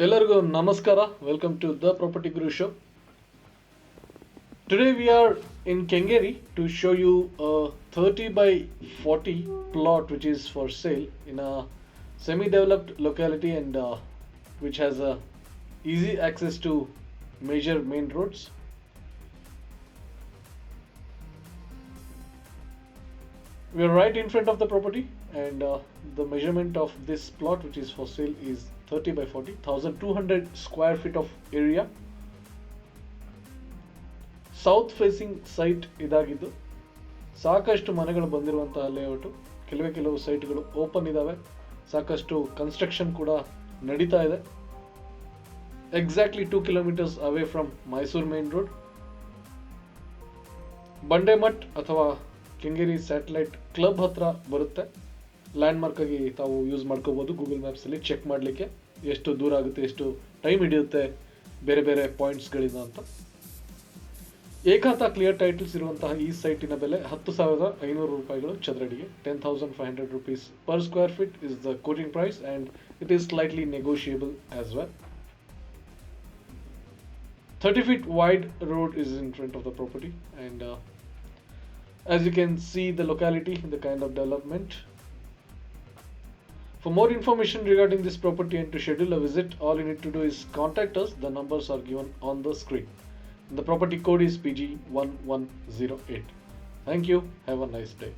ಎಲ್ಲರಿಗೂ ನಮಸ್ಕಾರ welcome to the property Guru show today we are in Kengeri to show you thirty by forty plot which is for sale in a semi developed locality and which has a easy access to major main roads We are right in front of the property and uh, the measurement of this plot which is for sale is 30 by 40 1200 square feet of area. South facing site ಇದಾಗಿದ್ದು ಸಾಕಷ್ಟು ಮನೆಗಳು ಬಂದಿರುವಂತಹ layout ಕೆಲವೇ ಕೆಲವು ಸೈಟ್ಗಳು open ಇದ್ದಾವೆ ಸಾಕಷ್ಟು construction ಕೂಡ ನಡೀತಾ ಇದೆ. Exactly two kilometres away from Mysuru main road Bandemath ಅಥವಾ ಕೆಂಗೇರಿ ಸ್ಯಾಟಲೈಟ್ ಕ್ಲಬ್ ಹತ್ರ ಬರುತ್ತೆ. ಲ್ಯಾಂಡ್ಮಾರ್ಕ್ ಆಗಿ ತಾವು ಯೂಸ್ ಮಾಡ್ಕೋಬೋದು. ಗೂಗಲ್ ಮ್ಯಾಪ್ಸಲ್ಲಿ ಚೆಕ್ ಮಾಡಲಿಕ್ಕೆ ಎಷ್ಟು ದೂರ ಆಗುತ್ತೆ ಎಷ್ಟು ಟೈಮ್ ಹಿಡಿಯುತ್ತೆ ಬೇರೆ ಬೇರೆ ಪಾಯಿಂಟ್ಸ್ಗಳಿಂದ ಅಂತ. ಏಕಾಂತ ಕ್ಲಿಯರ್ ಟೈಟಲ್ಸ್ ಇರುವಂತಹ ಈ ಸೈಟಿನ ಬೆಲೆ ಹತ್ತು ಸಾವಿರದ ಐನೂರು ರೂಪಾಯಿಗಳು ಚದರಡಿಗೆ. Ten thousand five hundred rupees per square feet is the quoting price and it is slightly negotiable as well 30 feet wide road is in front of the property and uh, as you can see the locality and the kind of development. For more information regarding this property and to schedule a visit all you need to do is contact us. The numbers are given on the screen. The property code is pg1108 thank you. Have a nice day